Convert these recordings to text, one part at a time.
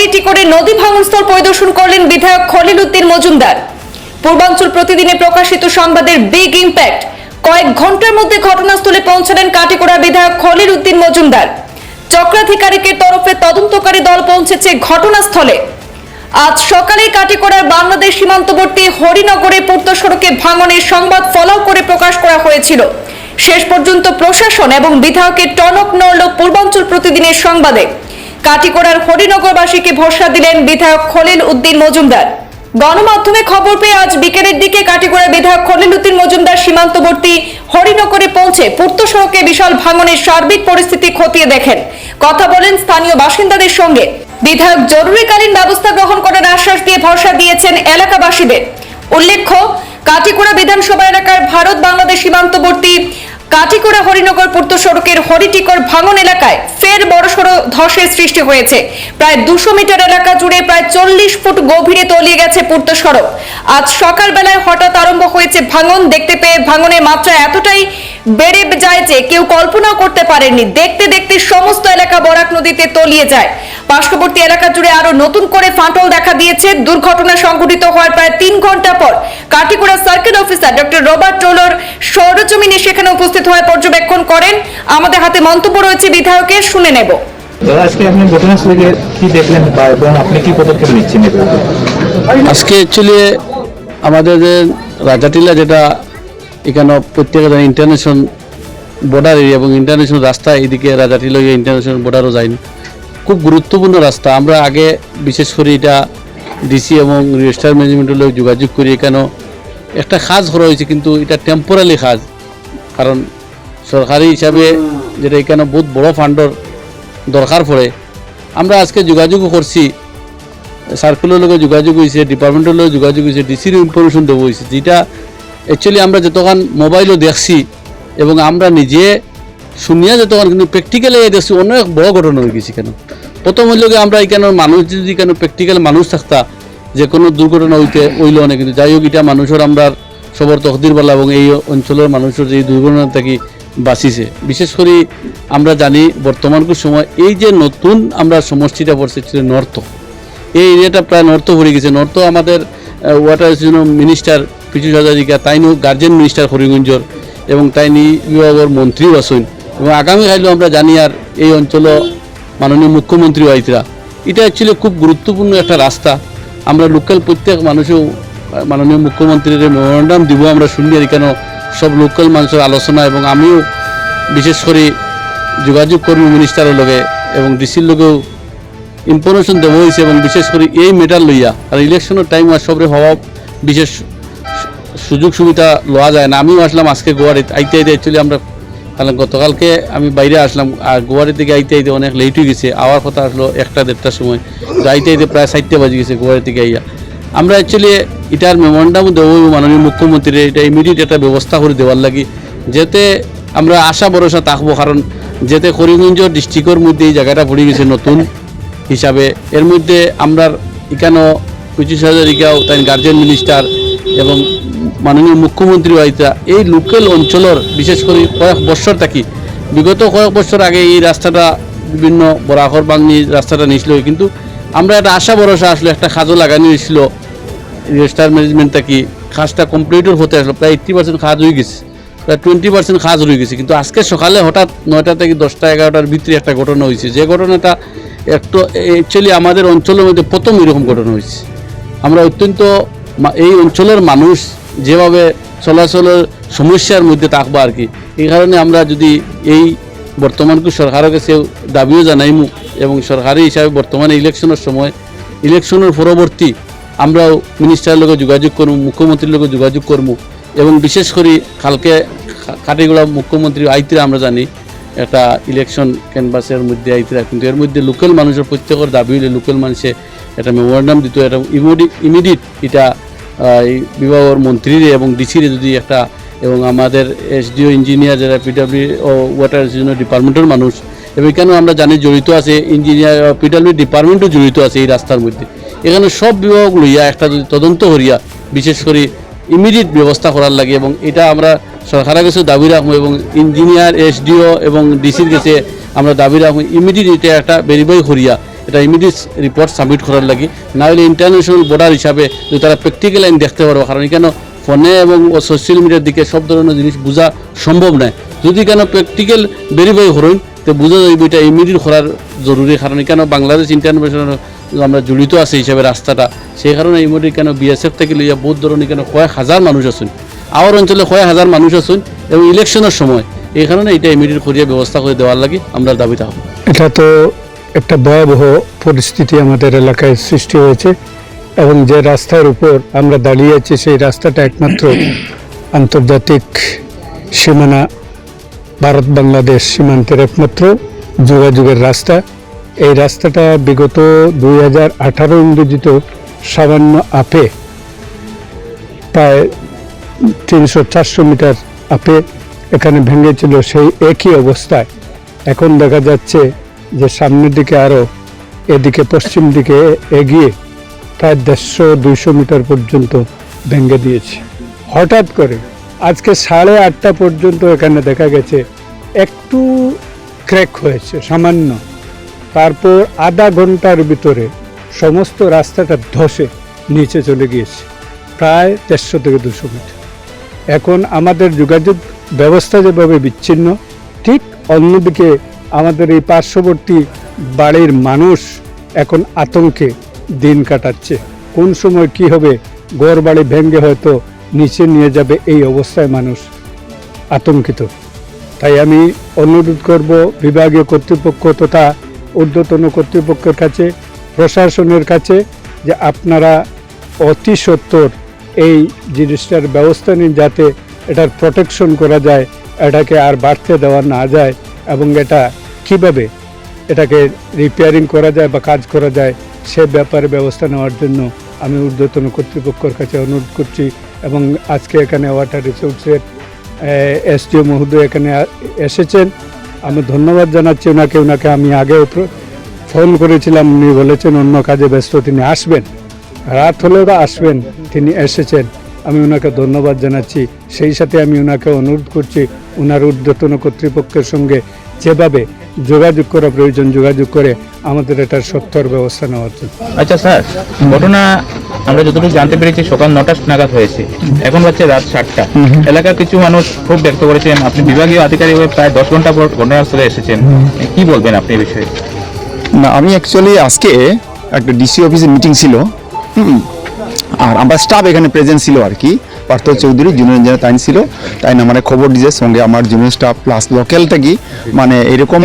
হরিটি করে নদী ভাঙনস্থল পরিদর্শন করলেন বিধায়ক খলিল উদ্দিন মজুমদার। পূর্বাঞ্চল প্রতিদিনে প্রকাশিত সংবাদের বিগ ইম্প্যাক্ট। কয়েক ঘণ্টার মধ্যে ঘটনাস্থলে পৌঁছালেন কাটিকোড়া বিধায়ক খলিল উদ্দিন মজুমদার। চক্রাধিকারিকের তরফে তদন্তকারী দল পৌঁছেছে ঘটনাস্থলে। আজ সকালে কাটিকোড়ার বাংলাদেশ সীমান্তবর্তী হরিনগরে পূর্ত সড়কে ভাঙনের সংবাদ ফলাও করে প্রকাশ করা হয়েছিল। শেষ পর্যন্ত প্রশাসন এবং বিধায়কের টনক নড়ল পূর্বাঞ্চল প্রতিদিনের সংবাদে। কাটিকোড়ার হরিনগরবাসীকে ভরসা দিলেন বিধায়ক খলিল উদ্দিন মজুমদার। গণমাধ্যমে খবর পেয়ে আজ বিকেলের দিকে কাটিগড়া বিধায়ক খলিল উদ্দিন মজুমদার সীমান্তবর্তী হরিনগরে পৌঁছে পূর্ত সড়কে বিশাল ভাঙনের সার্বিক পরিস্থিতি খতিয়ে দেখেন। কথা বলেন স্থানীয় বাসিন্দাদের সঙ্গে। বিধায়ক জরুরিকালীন ব্যবস্থা গ্রহণ করার আশ্বাস দিয়ে ভরসা দিয়েছেন এলাকাবাসীদের। উল্লেখ্য, কাটিকুড়া বিধানসভা এলাকার ভারত বাংলাদেশ সীমান্তবর্তী কাটিকুড়া হরিনগর পূর্ত সড়কের হরিটিকর ভাঙন এলাকায় ফের বড়সড় ধসের সৃষ্টি হয়েছে। প্রায় দুশো মিটার এলাকা জুড়ে প্রায় চল্লিশ ফুট গভীরে তলিয়ে গেছে পূর্ত সড়ক। আজ সকালবেলায় হঠাৎ আরম্ভ হয়েছে ভাঙন। দেখতে পেয়ে ভাঙনের মাত্রা এতটাই বেড়ে যায় যে কেউ কল্পনাও করতে পারেননি। দেখতে দেখতে সমস্ত এলাকা বরাক নদীতে তলিয়ে যায়। পার্শ্ববর্তী এলাকা জুড়ে আরও নতুন করে ফাটল দেখা দিয়েছে। দুর্ঘটনা সংঘটিত হওয়ার প্রায় তিন ঘণ্টা পর Katigora circle officer doctor Robert টোলর সৌরজমিনে সেখানে উপস্থিত হয়ে পর্যবেক্ষণ করেন। আমাদের হাতে মন্তব্য রয়েছে বিধায়কের শুনে নেব। আজকে আপনি ঘটনাস্থলে কি দেখলেন বা এবং আপনি কি পদক্ষেপ নিচ্ছেন আজকে অ্যাকচুয়ালি আমাদের যে রাজাটিলা যেটা এখানে প্রত্যেক ইন্টারন্যাশনাল বর্ডার এরিয়া এবং ইন্টারন্যাশনাল রাস্তা এদিকে রাজাটিলা ইন্টারন্যাশনাল বর্ডারও যায়নি। খুব গুরুত্বপূর্ণ রাস্তা। আমরা আগে বিশেষ করে এটা ডিসি এবং রেজিস্টার ম্যানেজমেন্টের লোক যোগাযোগ করি। এখানে একটা কাজ করা হয়েছে, কিন্তু এটা টেম্পোরারি কাজ। কারণ সরকারি হিসাবে যেটা এখানে বহুত বড় ফান্ডর দরকার পড়ে। আমরা আজকে যোগাযোগও করছি। সার্কুলের লগে যোগাযোগ হয়েছে ডিপার্টমেন্টের লগে যোগাযোগ হয়েছে ডিসির ইনফরমেশন দেবো হয়েছে। যেটা অ্যাকচুয়ালি আমরা যতক্ষণ মোবাইলও দেখছি এবং আমরা নিজে শুনিয়া যতক্ষণ কিন্তু প্র্যাকটিক্যালি দেখছি অনেক বড় ঘটনা হয়ে গেছে কেন? প্রথম হইল গিয়ে আমরা এখানে মানুষ যদি কেন প্র্যাকটিক্যাল মানুষ থাকতা, যে কোনো দুর্ঘটনা হইতে হইল না কিন্তু। যাই হোক, এটা মানুষের আমরা সবর তকদির বলা এবং এই অঞ্চলের মানুষের যে দুর্ঘটনা থেকে বাঁচিছে। বিশেষ করে আমরা জানি বর্তমানকার সময় এই যে নতুন আমরা সমষ্টিটা পড়ছে ছিল নর্থ এই এরিয়াটা প্রায় নর্থ ভরে গেছে। নর্থ আমাদের ওয়াটার মিনিস্টার পিছু হাজারিকা তাইনও গার্জেন মিনিস্টার হরিগঞ্জর এবং তাইনি বিভাগের মন্ত্রীও আসেন এবং আগামী কালেও আমরা জানি আর এই অঞ্চল মাননীয় মুখ্যমন্ত্রী আইতরা। এটা অ্যাকচুয়ালি খুব গুরুত্বপূর্ণ একটা রাস্তা। আমরা লোকাল প্রত্যেক মানুষও, মাননীয় মুখ্যমন্ত্রীর মেমোরান্ডাম দিব, আমরা শুনি আর এখানে সব লোকাল মানুষের আলোচনা এবং আমিও বিশেষ করে যোগাযোগ করব মিনিস্টারের লগে এবং ডিসির লগেও ইনফরমেশন দেওয়া হয়েছে এবং বিশেষ করে এই মেটার লইয়া। আর ইলেকশনের টাইম আর সবরে হওয়া বিশেষ সুযোগ সুবিধা লওয়া যায় না। আমিও আসলাম আজকে গোয়ারিতে আইতে আইতে অ্যাকচুয়ালি আমরা কারণ গতকালকে আমি বাইরে আসলাম আর গোয়ারি থেকে আইতে আইতে অনেক লেট হয়ে গেছে। আওয়ার কথা আসলো একটা দেড়টার সময়। আইতে আইতে প্রায় চারটে বাজে গেছে গোয়ারি থেকে আইয়া। আমরা অ্যাকচুয়ালি এটার মেমোরান্ডাম দেবো মাননীয় মুখ্যমন্ত্রীর। এটা ইমিডিয়েট একটা ব্যবস্থা করে দেওয়ার লাগি। যাতে আমরা আশা ভরসা থাকব, কারণ যেতে করিমগঞ্জ ডিস্ট্রিক্টের মধ্যে এই জায়গাটা পড়ে গেছে নতুন হিসাবে। এর মধ্যে আমরা এখানেও পঁচিশ হাজার ইকাও তাই গার্জেন মিনিস্টার এবং মাননীয় মুখ্যমন্ত্রী আইতা, এই লোকাল অঞ্চলের বিশেষ করে কয়েক বছর থাকি, বিগত কয়েক বছর আগে এই রাস্তাটা বিভিন্ন বরাকর বাংলি রাস্তাটা নিয়েছিল কিন্তু আমরা একটা আশা ভরসা আসলো, একটা কাজও লাগানো হয়েছিল রেজিস্টার ম্যানেজমেন্ট থাকি কাজটা কমপ্লিটও হতে আসলো, প্রায় এইট্টি পার্সেন্ট কাজ হয়ে গেছে, প্রায় টোয়েন্টি পার্সেন্ট কাজ রয়ে গেছে, কিন্তু আজকে সকালে হঠাৎ নয়টা থেকে দশটা, এগারোটার ভিতরে একটা ঘটনা হয়েছে, যে ঘটনাটা একটু অ্যাকচুয়ালি আমাদের অঞ্চলের মধ্যে প্রথম এরকম ঘটনা হয়েছে। আমরা অত্যন্ত এই অঞ্চলের মানুষ যেভাবে চলাচলের সমস্যার মধ্যে থাকব আর কি। এই কারণে আমরা যদি এই বর্তমানকে সরকারের কাছে দাবিও জানাইমু এবং সরকারি হিসাবে বর্তমানে ইলেকশনের সময় ইলেকশনের পরবর্তী আমরাও মিনিস্টারের লগে যোগাযোগ করব মুখ্যমন্ত্রীর লগে যোগাযোগ করব এবং বিশেষ করে কালকে কাটিগুড়া মুখ্যমন্ত্রী আইতে আমরা জানি, একটা ইলেকশন ক্যানভাসের মধ্যে আইতরা কিন্তু এর মধ্যে লোকাল মানুষের প্রত্যেকের দাবি হলে লোকাল মানুষে একটা মেমোরান্ডাম দিত এটা ইমিডিয়েট এটা এই বিভাগের মন্ত্রীরে এবং ডিসিরে যদি একটা এবং আমাদের এসডিও ইঞ্জিনিয়ার যারা পিডাব্লিউ ও ওয়াটার ডিপার্টমেন্টের মানুষ, এবং এখানেও আমরা জানি জড়িত আছে ইঞ্জিনিয়ার পিডাব্লিউ ডিপার্টমেন্টও জড়িত আছে এই রাস্তার মধ্যে। এখানে সব বিভাগ লইয়া একটা যদি তদন্ত করিয়া, বিশেষ করে ইমিডিয়েট ব্যবস্থা করার লাগে এবং এটা আমরা সরকারের কাছে দাবি রাখব এবং ইঞ্জিনিয়ার এসডিও এবং ডিসির কাছে আমরা দাবি রাখব ইমিডিয়েট এটা একটা ভেরিফাই করিয়া এটা ইমিডিয়েট রিপোর্ট সাবমিট করার লাগি। না হলে ইন্টারন্যাশনাল বর্ডার হিসাবে যদি তারা প্র্যাকটিক্যাল আইন দেখতে পারব কারণ এখানে ফোনে এবং সোশ্যাল মিডিয়ার দিকে সব ধরনের জিনিস বোঝা সম্ভব নয় যদি কেন প্র্যাকটিক্যাল ভেরিফাই করুন তো বোঝা যাইব এটা ইমিডিয়েট করার জরুরি কারণ এখানে বাংলাদেশ ইন্টারন্যাশনাল আমরা জড়িত আছে হিসাবে রাস্তাটা সেই কারণে ইমিডিয়েট কেন বিএসএফ থেকে লইয়া বহুত ধরনের কেন কয়েক হাজার মানুষ আছেন। আওয়ার অঞ্চলে কয়েক হাজার মানুষ আছেন এবং ইলেকশনের সময়। এই কারণে এটা ইমিডিয়েট করিয়া ব্যবস্থা করে দেওয়ার লাগে আমরা দাবি থাকব এটা তো একটা ভয়াবহ পরিস্থিতি আমাদের এলাকায় সৃষ্টি হয়েছে এবং যে রাস্তার উপর আমরা দাঁড়িয়ে আছি, সেই রাস্তাটা একমাত্র আন্তর্জাতিক সীমানা, ভারত বাংলাদেশ সীমান্তের একমাত্র যোগাযোগের রাস্তা। এই রাস্তাটা বিগত দুই হাজার আঠারো ইংরেজিতে সামান্য আপে, প্রায় তিনশো চারশো মিটার আপে এখানে ভেঙেছিল সেই একই অবস্থায়। এখন দেখা যাচ্ছে যে সামনের দিকে আরও এদিকে পশ্চিম দিকে এগিয়ে প্রায় দেড়শো, দুইশো মিটার পর্যন্ত ভেঙে দিয়েছে। হঠাৎ করে আজকে সাড়ে আটটা পর্যন্ত এখানে দেখা গেছে, একটু ক্র্যাক হয়েছে, সামান্য। তারপর আধা ঘণ্টার ভিতরে সমস্ত রাস্তাটা ধসে নিচে চলে গিয়েছে, প্রায় দেড়শো থেকে দুশো মিটার। এখন আমাদের যোগাযোগ ব্যবস্থা যেভাবে বিচ্ছিন্ন, ঠিক অন্যদিকে আমাদের এই পার্শ্ববর্তী বাড়ির মানুষ এখন আতঙ্কে দিন কাটাচ্ছে। কোন সময় কি হবে গড় বাড়ি ভেঙ্গে হয়তো নিচে নিয়ে যাবে এই অবস্থায় মানুষ আতঙ্কিত। তাই আমি অনুরোধ করব বিভাগীয় কর্তৃপক্ষ তথা ঊর্ধ্বতন কর্তৃপক্ষের কাছে, প্রশাসনের কাছে, যে আপনারা অতি সত্বর এই জিনিসটার ব্যবস্থা নিন যাতে এটার প্রোটেকশন করা যায়, এটাকে আর বাড়তে দেওয়া না যায় এবং এটা কীভাবে এটাকে রিপেয়ারিং করা যায় বা কাজ করা যায়, সে ব্যাপারে ব্যবস্থা নেওয়ার জন্য আমি ঊর্ধ্বতন কর্তৃপক্ষের কাছে অনুরোধ করছি এবং আজকে এখানে ওয়াটার রিসোর্সের এসডিও মহোদয় এখানে এসেছেন। আমি ধন্যবাদ জানাচ্ছি ওনাকে ওনাকে আমি আগেও ফোন করেছিলাম, উনি বলেছেন অন্য কাজে ব্যস্ত, তিনি আসবেন। রাত হলেও আসবেন, তিনি এসেছেন। আমি ওনাকে ধন্যবাদ জানাচ্ছি। সেই সাথে আমি ওনাকে অনুরোধ করছি, ওনার ঊর্ধ্বতন কর্তৃপক্ষের সঙ্গে যেভাবে যোগাযোগ করা প্রয়োজন যোগাযোগ করে আমাদের এটার সত্তর ব্যবস্থা নেওয়ার জন্য আচ্ছা স্যার ঘটনা আমরা যতটুকু জানতে পেরেছি সকাল নটা নাগাদ হয়েছে। এখন হচ্ছে রাত সাতটা। এলাকার কিছু মানুষ খুব ব্যক্ত করেছেন। আপনি বিভাগীয় আধিকারিক হয়ে প্রায় দশ ঘণ্টা পর ঘটনাস্থলে এসেছেন। কি বলবেন আপনি এই বিষয়ে? না আমি অ্যাকচুয়ালি আজকে একটা ডিসি অফিসে মিটিং ছিল। হুম, আর আমার স্টাফ এখানে প্রেজেন্ট ছিল আর কি। পার্থ চৌধুরী জুনিয়র ইঞ্জিনিয়ার তাই ছিল। তাই না মানে খবর দিয়েছে সঙ্গে আমার জুনিয়র স্টাফ প্লাস লোকাল থেকে। মানে এরকম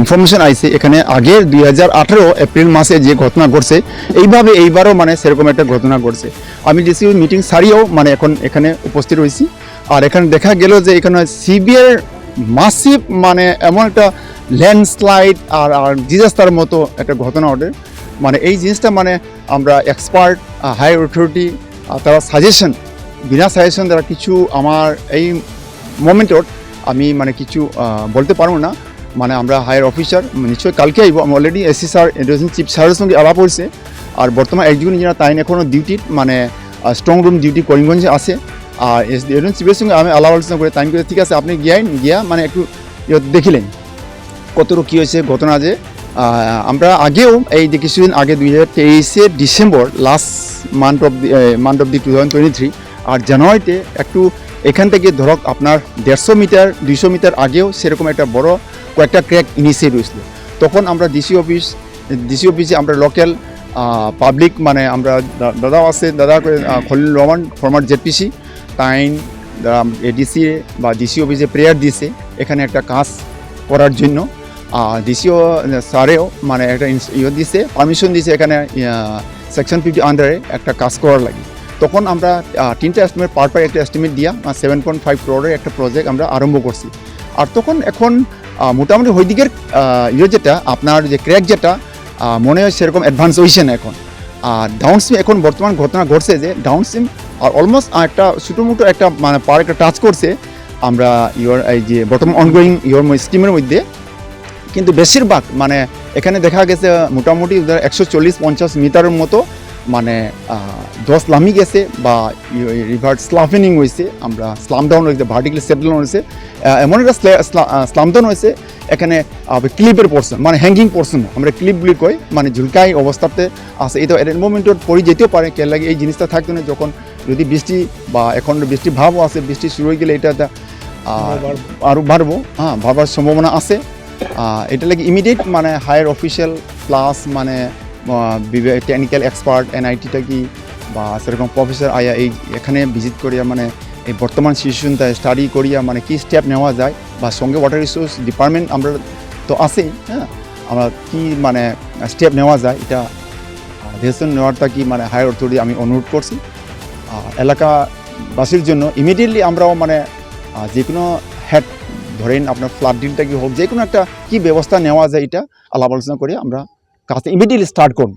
ইনফরমেশন আইছে। এখানে আগের দুই এপ্রিল মাসে যে ঘটনা ঘটছে, এইভাবে এইবারও মানে সেরকম একটা ঘটনা ঘটছে। আমি ডিসি মিটিং সারিয়েও মানে এখন এখানে উপস্থিত রয়েছি আর এখানে দেখা গেল যে এখানে সিবিআর মাসিভ মানে এমন একটা ল্যান্ডস্লাইড আর আর ডিজাস্টার মতো একটা ঘটনা ঘটে। মানে এই জিনিসটা মানে আমরা এক্সপার্ট হাই অথরিটি তারা সাজেশন বিনা সাজেশন দ্বারা কিছু আমার এই মোমেন্টত আমি মানে কিছু বলতে পারব না। মানে আমরা হায়ার অফিসার নিশ্চয়ই কালকে আইব। আমি already AC sir education chief স্যারের সঙ্গে আলাপ হয়েছে। আর বর্তমান একজন ইঞ্জিনিয়ার, তাই এখনও ডিউটির মানে স্ট্রং রুম ডিউটি করিমগঞ্জে আছে। আর এডুকেশন চিফের সঙ্গে আমি আলাপ আলোচনা করে, তাই করে ঠিক আছে, আপনি গিয়াইন গিয়া মানে একটু ইয়ে দেখিলেন কতটুকু কী হয়েছে, ঘটনা যে। আমরা আগেও এই যে কিছুদিন আগে দুই হাজার তেইশে December last month of the month of the two thousand twenty three আর জানুয়ারিতে একটু এখান থেকে ধরক আপনার দেড়শো মিটার, দুইশো মিটার আগেও সেরকম একটা বড় কয়েকটা ক্র্যাক ইনিশিয়েট হয়েছিল। তখন আমরা ডিসি অফিস ডিসি অফিসে আমরা লোকাল পাবলিক মানে আমরা দাদাও আছে, দাদা খলিল রহমান ফর্মার জেডপিসি তাইন এডিসি বা ডিসি অফিসে প্রেয়ার দিয়েছে এখানে একটা কাজ করার জন্য। ডিসিও স্যারেও মানে একটা ইয়ে দিছে পারমিশন দিছে এখানে সেকশন ফিফটি আন্ডারে একটা কাজ করার লাগে। তখন আমরা তিনটা এস্টিমেট পার পার একটা এস্টিমেট দিয়া সেভেন পয়েন্ট ফাইভ ক্রোডের একটা প্রজেক্ট আমরা আরম্ভ করছি। আর তখন এখন মোটামুটি ওই দিকের ইয়ে যেটা, আপনার যে ক্র্যাক যেটা মনে হয় সেরকম অ্যাডভান্স হয়েছে না এখন। আর ডাউন সিম এখন বর্তমান ঘটনা ঘটছে যে ডাউন সিম আর অলমোস্ট একটা ছোটো মোটো একটা মানে পার একটা টাচ করছে আমরা ইয়োর এই যে বর্তমান অনগোয়িং ইয়োর স্কিমের মধ্যে। কিন্তু বেশিরভাগ মানে এখানে দেখা গেছে মোটামুটি একশো চল্লিশ পঞ্চাশ মিটারের মতো মানে দশ লামি গেছে বা রিভার স্লাফেনিং হয়েছে আমরা স্লাম ডাউন হয়েছে ভার্টিক্যালি সেটেল হয়েছে। এমন একটা স্লাম ডাউন হয়েছে এখানে ক্লিপের পোর্শন মানে হ্যাঙ্গিং পোর্শন আমরা ক্লিপ বুলি কই মানে ঝুলকাই অবস্থাতে আছে। এটা এর মোমেন্টত পড়ে যেতেও পারে কে লাগে এই জিনিসটা থাকতো না যখন যদি বৃষ্টি বা এখন বৃষ্টি ভাবও আছে বৃষ্টি শুরু হয়ে গেলে এটা একটা আরও বাড়বো। হ্যাঁ বাড়বার সম্ভাবনা আছে। এটা লাগে ইমিডিয়েট মানে হায়ার অফিসিয়াল প্লাস মানে টেকনিক্যাল এক্সপার্ট এনআইটিটা কি, বা সেরকম প্রফেসর আয়া এই এখানে ভিজিট করিয়া মানে এই বর্তমান সিচুয়েশনটা স্টাডি করিয়া মানে কি স্টেপ নেওয়া যায়, বা সঙ্গে ওয়াটার রিসোর্স ডিপার্টমেন্ট আমরা তো আছেই হ্যাঁ? আমরা কি মানে স্টেপ নেওয়া যায়, এটা ডিসিশন নেওয়ারটা কি মানে হায়ার অথরিটি আমি অনুরোধ করছি। এলাকাবাসীর জন্য ইমিডিয়েটলি আমরাও মানে যে কোনো হেড ধরেন আপনার ফ্লাড ডিলটা কি হোক যে কোনো একটা কি ব্যবস্থা নেওয়া যায় এটা, আলাপ আলোচনা করে আমরা কাজটা ইমিডিয়েটলি স্টার্ট করুন।